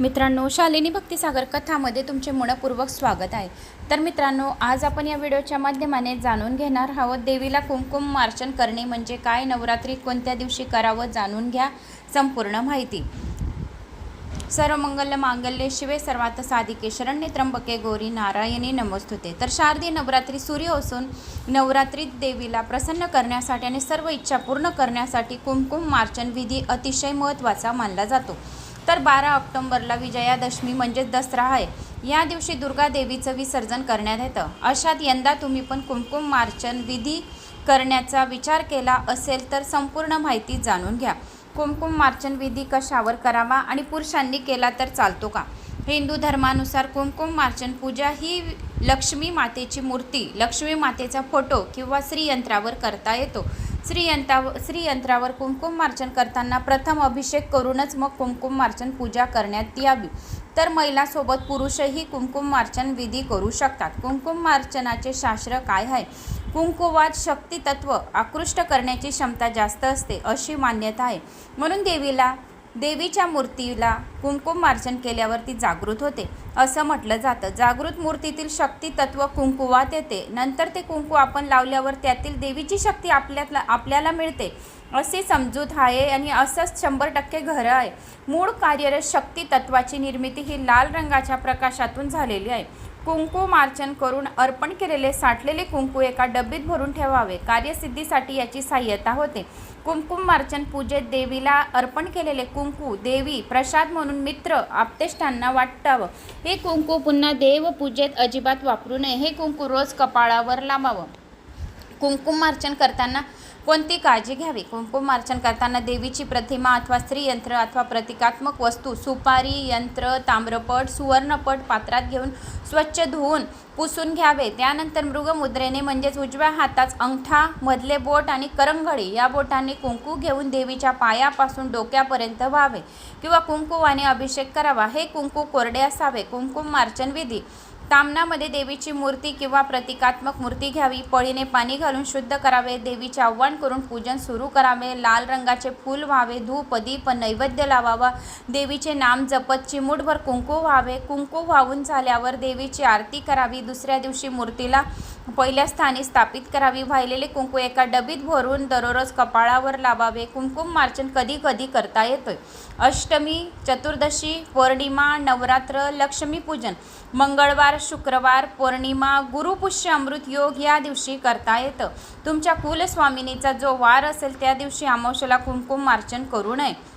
मित्रांनो शालिनी भक्तिसागर कथामध्ये तुमचे मनपूर्वक स्वागत आहे. तर मित्रांनो आज आपण या व्हिडिओच्या माध्यमाने जाणून घेणार आहोत देवीला कुमकुम मार्चन करणे म्हणजे काय नवरात्रीत कोणत्या दिवशी करावं जाणून घ्या संपूर्ण माहिती. सर्व मंगल मांगल्य शिवे सर्वात साधिके शरण्य त्र्यंबके गौरी नारायणी नमस्तुते. तर शारदीय नवरात्री सूर्य असून नवरात्रीत देवीला प्रसन्न करण्यासाठी आणि सर्व इच्छा पूर्ण करण्यासाठी कुमकुम मार्चन विधी अतिशय महत्त्वाचा मानला जातो. तर बारा ऑक्टोंबरला विजयादशमी म्हणजेच दसरा आहे. या दिवशी दुर्गा देवीचं विसर्जन करण्यात येतं. अशात यंदा तुम्ही पण कुमकुम मार्चन विधी करण्याचा विचार केला असेल तर संपूर्ण माहिती जाणून घ्या. कुमकुम मार्चन विधी कशावर करावा आणि पुरुषांनी केला तर चालतो का? हिंदू धर्मानुसार कुमकुम मार्चन पूजा ही लक्ष्मी मातेची मूर्ती लक्ष्मी मातेचा फोटो किंवा श्रीयंत्रावर करता येतो. श्रीयंत्रावर श्रीयंत्रावर कुंकुम मार्चन करताना प्रथम अभिषेक करूनच मग कुंकुम मार्चन पूजा करण्यात यावी. तर महिलासोबत पुरुषही कुमकुम मार्चन विधी करू शकतात. कुमकुम मार्चनाचे शास्त्र काय आहे? कुंकुवात शक्तितत्व आकृष्ट करण्याची क्षमता जास्त असते अशी मान्यता आहे. म्हणून देवीला देवीच्या मूर्तीला कुंकुम मार्चन केल्यावर ती जागृत होते. असं म्हटलं जातं. जागृत मूर्तीतील शक्ती तत्व कुंकुवात येते. नंतर ते कुंकू आपण लावल्यावर त्यातील देवीची शक्ती आपल्यातला आपल्याला मिळते. अशी समजूत आहे आणि असंच शंभर टक्के घरं आहे. मूळ कार्यरत शक्ती तत्वाची निर्मिती ही लाल रंगाच्या प्रकाशातून झालेली आहे. कुंकू मार्चन करून अर्पण केलेले साठलेले कुंकू एका डब्बीत भरून ठेवावे. कार्यसिद्धीसाठी याची सहाय्यता होते. कुंकुम मार्चन पूजेत देवीला अर्पण केलेले कुंकू देवी प्रसाद म्हणून मित्र आप्तेष्टांना वाटावं हे कुंकू पुन्हा देवपूजेत अजिबात वापरू नये. हे कुंकू रोज कपाळावर लावावं कुंकुम मार्चन करताना कोणती काळजी घ्यावी? कुंकुम मार्चन करताना देवीची प्रतिमा अथवा स्त्रीयंत्र अथवा प्रतिकात्मक वस्तू सुपारी यंत्र ताम्रपट सुवर्णपट पात्रात घेऊन स्वच्छ धुवून पुसून घ्यावे. त्यानंतर मृगमुद्रेने म्हणजेच उजव्या हातात अंगठा मधले बोट आणि करंगळी या बोटांनी कुंकू घेऊन देवीच्या पायापासून डोक्यापर्यंत व्हावे. किंवा कुंकुवाने अभिषेक करावा. हे कुंकू कोरडे असावे. कुंकुम मार्चन विधी. तामनामध्ये देवीची मूर्ती किंवा प्रतिकात्मक मूर्ती घ्यावी. पळीने पाणी घालून शुद्ध करावे. देवीचे आव्हान करून पूजन सुरू करावे. लाल रंगाचे फूल व्हावे. धूप दीप नैवेद्य लावावा. देवीचे नाम जपत चिमूटभर कुंकू व्हावे. कुंकू वाहून झाल्यावर देवीची आरती करावी. दुसऱ्या दिवशी मूर्तीला पहिल्या स्थानी स्थापित करावी. वाहिलेले कुंकू एका डबीत भरून दररोज कपाळावर लावावे. कुंकुम मार्चन कधी कधी करता येतोय. अष्टमी चतुर्दशी पौर्णिमा नवरात्र लक्ष्मीपूजन मंगळवार शुक्रवार पौर्णिमा गुरुपुष्य अमृत योग या दिवशी करता येतं. तुमच्या कुलस्वामिनीचा जो वार असेल त्या दिवशी अमावश्याला कुमकुम मार्चन करू नये.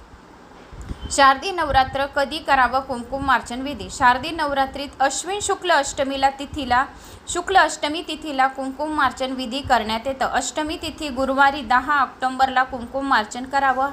शारदी नवरात्र कधी करावं? कुंकुम मार्चन विधी. शारदी नवरात्रीत अश्विन शुक्ल अष्टमीला तिथीला शुक्ल अष्टमी तिथीला कुंकुम मार्चन विधी करण्यात येतं. अष्टमी तिथी गुरुवारी दहा ऑक्टोंबरला कुंकुम मार्चन करावं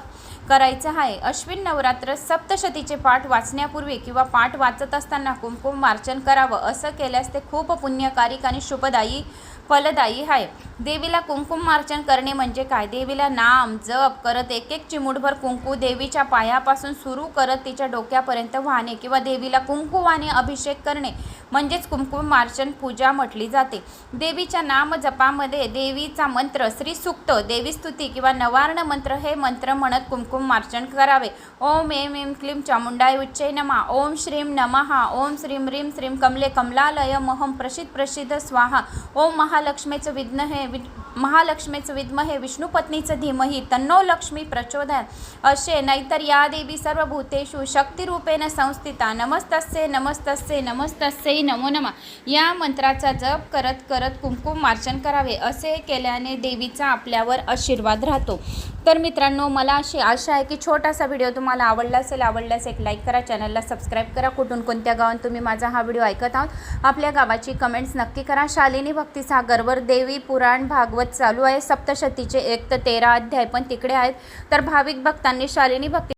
करायचं आहे. अश्विन नवरात्र सप्तशतीचे पाठ वाचण्यापूर्वी किंवा पाठ वाचत असताना कुंकुम मार्चन करावं असं केल्यास ते खूप पुण्यकारिक आणि शुभदायी फलदायी आहे. देवीला कुंकुम मार्चन करणे म्हणजे काय? देवीला नाम जप करत एक एक चिमूटभर कुंकू देवीच्या पायापासून सुरू करत तिच्या डोक्यापर्यंत वाहणे किंवा देवीला कुंकुवाने अभिषेक करणे म्हणजेच कुंकुम मार्चन पूजा म्हटली जाते. देवीच्या नाम जपामध्ये देवीचा मंत्र श्रीसुक्त देवीस्तुती किंवा नवार्ण मंत्र हे मंत्र म्हणत कुंकुम मार्चन करावे. ओम एम एम क्लीम चामुंडाय उच्चै नमा. ओम श्रीम नमहा ओम श्रीम रीम श्रीम कमले कमलालय महम प्रसिद्ध प्रसिद्ध स्वाहा. ओम महालक्ष्मीचं विघ्न हे वि महालक्ष्मीचं विद्म हे विष्णुपत्नीचं धीमही तन्नो लक्ष्मी प्रचोदयात. असे नाहीतर या देवी सर्व भूतेषु शक्तिरूपेण संस्थिता. नमस्तस्ये नमस्तस्ये नमस्तस्ये नमो नमा. या मंत्राचा जप करत करत कुमकुम मार्चन करावे असे केल्याने देवीचा आपल्यावर आशीर्वाद राहतो. तर मित्रांनो मला अशी आशा आहे की छोटासा व्हिडिओ तुम्हाला आवडला असेल आवडल्यास एक लाईक करा चॅनलला सबस्क्राईब करा. कुठून कोणत्या गावात तुम्ही माझा हा व्हिडिओ ऐकत आहात आपल्या गावाची कमेंट्स नक्की करा. शालिनी भक्तिसागरवर देवी पुराण भागवत चालू आहे. सप्तशतीचे एक तर तेरा अध्याय पण तिकडे आहेत. तर भाविक भक्तांनी शालिनी भक्ती